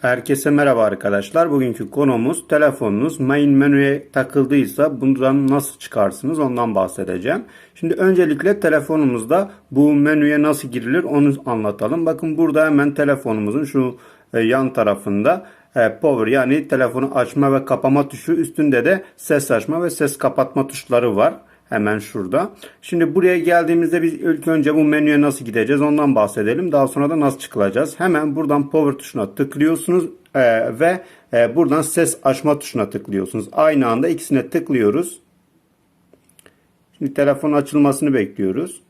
Herkese merhaba arkadaşlar. Bugünkü konumuz telefonunuz main menüye takıldıysa bundan nasıl çıkarsınız ondan bahsedeceğim. Şimdi öncelikle telefonumuzda bu menüye nasıl girilir onu anlatalım. Bakın burada hemen telefonumuzun şu e, yan tarafında e, power yani telefonu açma ve kapama tuşu üstünde de ses açma ve ses kapatma tuşları var. Hemen şurada. Şimdi buraya geldiğimizde biz ilk önce bu menüye nasıl gideceğiz ondan bahsedelim. Daha sonra da nasıl çıkılacağız. Hemen buradan power tuşuna tıklıyorsunuz e, ve e, buradan ses açma tuşuna tıklıyorsunuz. Aynı anda ikisine tıklıyoruz. Şimdi telefonun açılmasını bekliyoruz.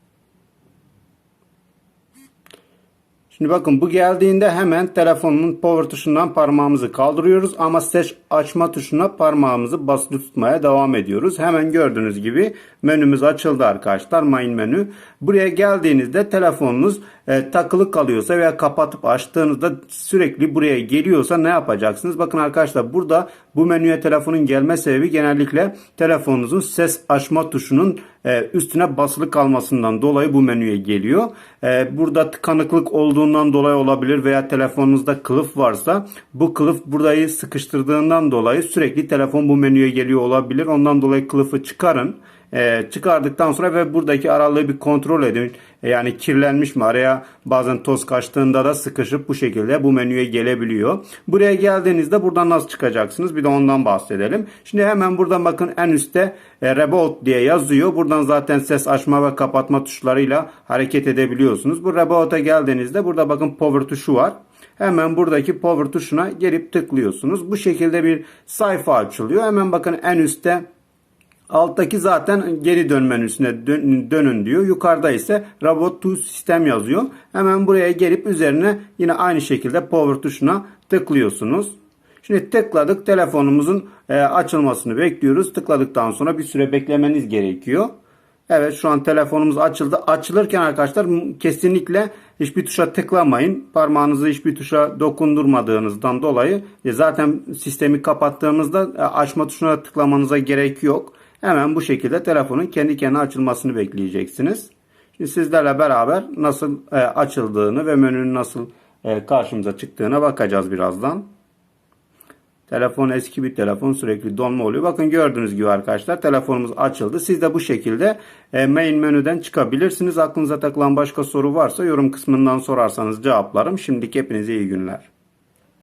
Şimdi bakın bu geldiğinde hemen telefonun power tuşundan parmağımızı kaldırıyoruz ama ses açma tuşuna parmağımızı basılı tutmaya devam ediyoruz. Hemen gördüğünüz gibi menümüz açıldı arkadaşlar main menü. Buraya geldiğinizde telefonunuz e, takılı kalıyorsa veya kapatıp açtığınızda sürekli buraya geliyorsa ne yapacaksınız? Bakın arkadaşlar burada bu menüye telefonun gelme sebebi genellikle telefonunuzun ses açma tuşunun e, üstüne basılı kalmasından dolayı bu menüye geliyor. E, burada tıkanıklık olduğundan dolayı olabilir veya telefonunuzda kılıf varsa bu kılıf burayı sıkıştırdığından dolayı sürekli telefon bu menüye geliyor olabilir. Ondan dolayı kılıfı çıkarın. E, çıkardıktan sonra ve buradaki aralığı bir kontrol edin. E, yani kirlenmiş mi araya bazen toz kaçtığında da sıkışıp bu şekilde bu menüye gelebiliyor. Buraya geldiğinizde buradan nasıl çıkacaksınız bir de ondan bahsedelim. Şimdi hemen buradan bakın en üstte e, Reboot diye yazıyor. Buradan zaten ses açma ve kapatma tuşlarıyla hareket edebiliyorsunuz. Bu Reboot'a geldiğinizde burada bakın Power tuşu var. Hemen buradaki power tuşuna gelip tıklıyorsunuz. Bu şekilde bir sayfa açılıyor. Hemen bakın en üstte Alttaki zaten geri dön menüsüne dön, dönün diyor. Yukarıda ise Robot to System yazıyor. Hemen buraya gelip üzerine yine aynı şekilde Power tuşuna tıklıyorsunuz. Şimdi tıkladık telefonumuzun e, açılmasını bekliyoruz. Tıkladıktan sonra bir süre beklemeniz gerekiyor. Evet şu an telefonumuz açıldı. Açılırken arkadaşlar kesinlikle hiçbir tuşa tıklamayın. Parmağınızı hiçbir tuşa dokundurmadığınızdan dolayı e, zaten sistemi kapattığımızda e, açma tuşuna tıklamanıza gerek yok. Hemen bu şekilde telefonun kendi kendine açılmasını bekleyeceksiniz. Şimdi sizlerle beraber nasıl e, açıldığını ve menünün nasıl e, karşımıza çıktığına bakacağız birazdan. Telefon eski bir telefon sürekli donma oluyor. Bakın gördüğünüz gibi arkadaşlar telefonumuz açıldı. Siz de bu şekilde e, main menüden çıkabilirsiniz. Aklınıza takılan başka soru varsa yorum kısmından sorarsanız cevaplarım. Şimdilik hepinize iyi günler.